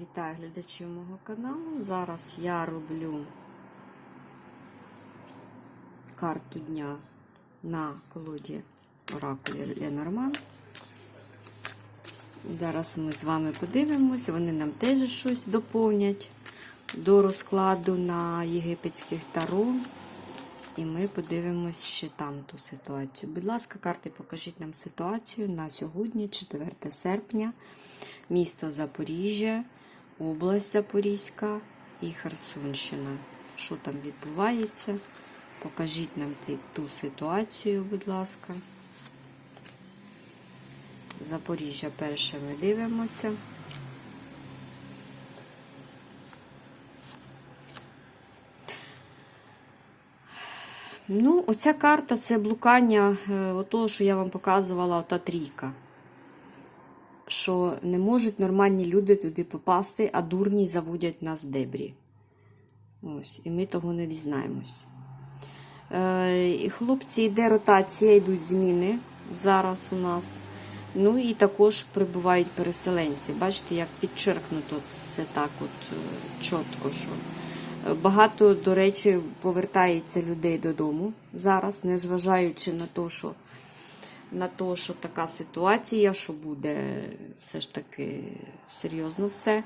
Вітаю глядачів мого каналу. Зараз я роблю карту дня на колоді Оракулі Ленорман. Зараз ми з вами подивимося, вони нам теж щось доповнять до розкладу на єгипетських таро. І ми подивимось ще там ту ситуацію. Будь ласка, карти, покажіть нам ситуацію на сьогодні, 4 серпня, місто Запоріжжя, область Запорізька і Херсонщина. Що там відбувається? Покажіть нам ту ситуацію, будь ласка. Запоріжжя перше ми дивимося. Ну, оця карта це блукання е, отого, що я вам показувала, ота трійка. Що не можуть нормальні люди туди попасти, а дурні заводять нас дебрі. Ось, і ми того не дізнаємось. Е, хлопці, йде ротація, йдуть зміни зараз у нас. Ну і також прибувають переселенці. Бачите, як підчеркнуто це так от е, чітко, що е, багато, до речі, повертається людей додому зараз, незважаючи на те, що на те, що така ситуація, що буде все ж таки серйозно все.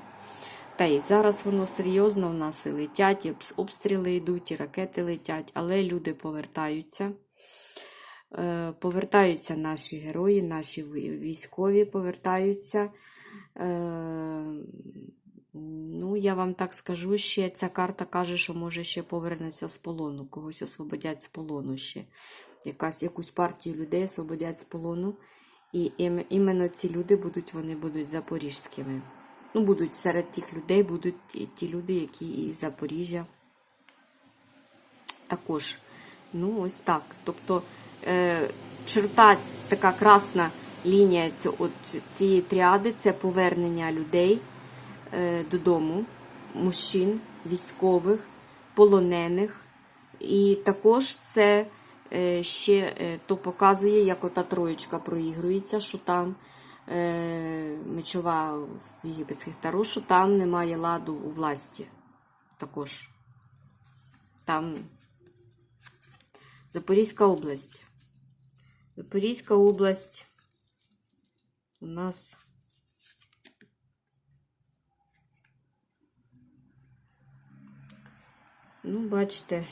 Та й зараз воно серйозно в нас і летять, і обстріли йдуть, і ракети летять, але люди повертаються. Е, Повертаються наші герої, наші військові повертаються. Е, Ну, я вам так скажу ще, ця карта каже, що може ще повернуться з полону, когось освободять з полону ще. Якась, якусь партію людей освободять з полону. І іменно ці люди будуть, вони будуть запорізькими. Ну, будуть серед тих людей будуть ті, люди, які із Запоріжжя також. Ну, ось так. Тобто е, черта, така красна лінія ці- цієї тріади це повернення людей е, додому, мужчин, військових, полонених. І також це ще е, то показує, як ота троєчка проігрується, що там е, мечова в єгипетських таро, що там немає ладу у власті. Також. Там Запорізька область. Запорізька область у нас Ну, бачите,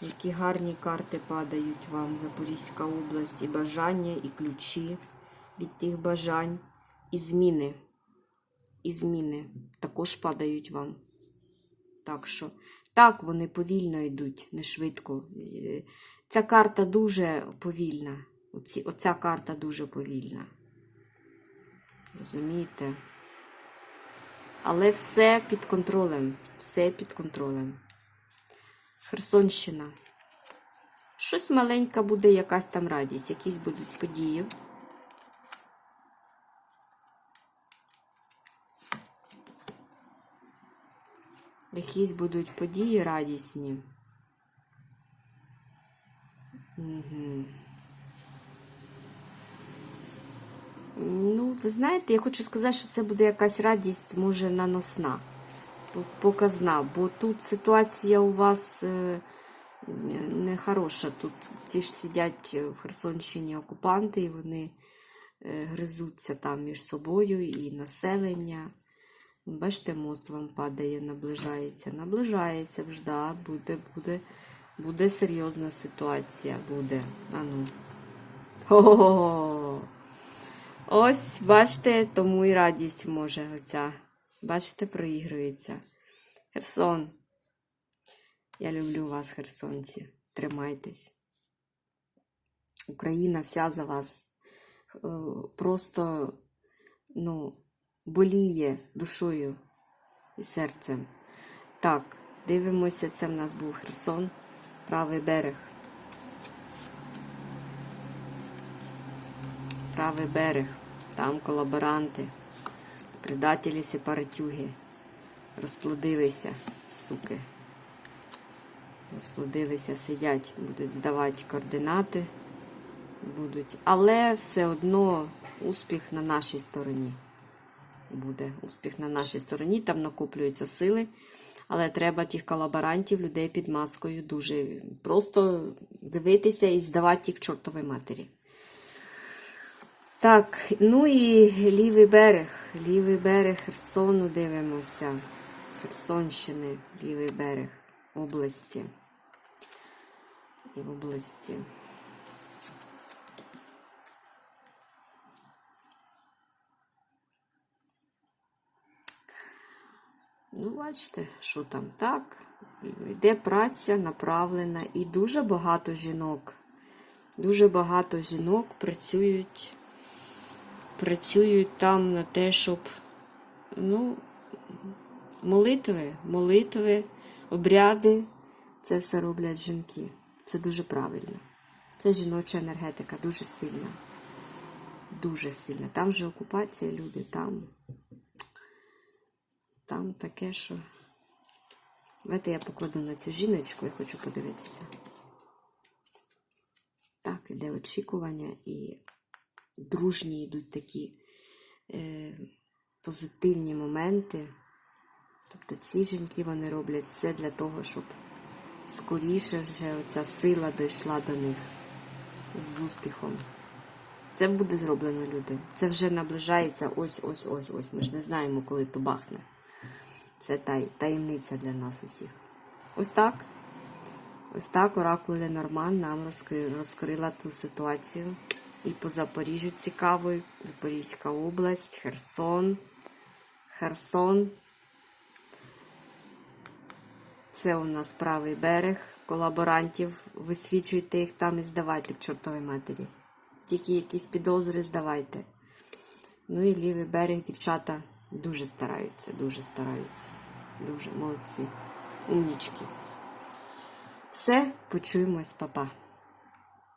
які гарні карти падають вам Запорізька область, і бажання, і ключі від тих бажань, і зміни. І зміни також падають вам. Так що, так, вони повільно йдуть, не швидко. Ця карта дуже повільна. Оці, оця карта дуже повільна. Розумієте? Але все під контролем. Все під контролем. Херсонщина. Щось маленьке буде, якась там радість, якісь будуть події. Якісь будуть події радісні. Угу. Ну, ви знаєте, я хочу сказати, що це буде якась радість, може, наносна, показна, бо тут ситуація у вас е, нехороша. Тут ці ж сидять в Херсонщині окупанти, і вони е, гризуться там між собою і населення. Бачите, мост вам падає, наближається. Наближається вже, да, буде, буде, буде серйозна ситуація, буде. А ну. Ось, бачите, тому і радість може оця. Бачите, проігрується. Херсон. Я люблю вас, херсонці. Тримайтесь. Україна вся за вас е, просто ну, боліє душою і серцем. Так, дивимося, це в нас був Херсон, правий берег. Правий берег, там колаборанти, предателі сепаратюги. Розплодилися, суки. Розплодилися, сидять, будуть здавати координати, будуть. Але все одно успіх на нашій стороні. буде успіх на нашій стороні, там накоплюються сили. Але треба тих колаборантів, людей під маскою дуже просто дивитися і здавати їх чортовій матері. Так, ну і лівий берег. Лівий берег Херсону дивимося. Херсонщини, лівий берег області. І області. Ну, бачите, що там так. Йде праця направлена, і дуже багато жінок. Дуже багато жінок працюють, працюють там на те, щоб, ну, молитви, молитви, обряди. Це все роблять жінки. Це дуже правильно. Це жіноча енергетика, дуже сильна. Дуже сильна. Там же окупація, люди, там. Там таке, що. Давайте я покладу на цю жіночку і хочу подивитися. Так, іде очікування і дружні йдуть такі е, позитивні моменти. Тобто ці жінки вони роблять все для того, щоб скоріше вже ця сила дійшла до них з успіхом. Це буде зроблено, люди. Це вже наближається ось ось ось ось. Ми ж не знаємо, коли то бахне. Це тай, таємниця для нас усіх. Ось так. Ось так Оракул Ленорман нам розкрила ту ситуацію. І по Запоріжжю цікаво, Запорізька область, Херсон. Херсон. Це у нас правий берег колаборантів. Висвічуйте їх там і здавайте к чортовій матері. Тільки якісь підозри здавайте. Ну і лівий берег, дівчата дуже стараються, дуже стараються. Дуже молодці. Умнічки. Все, почуємось, папа.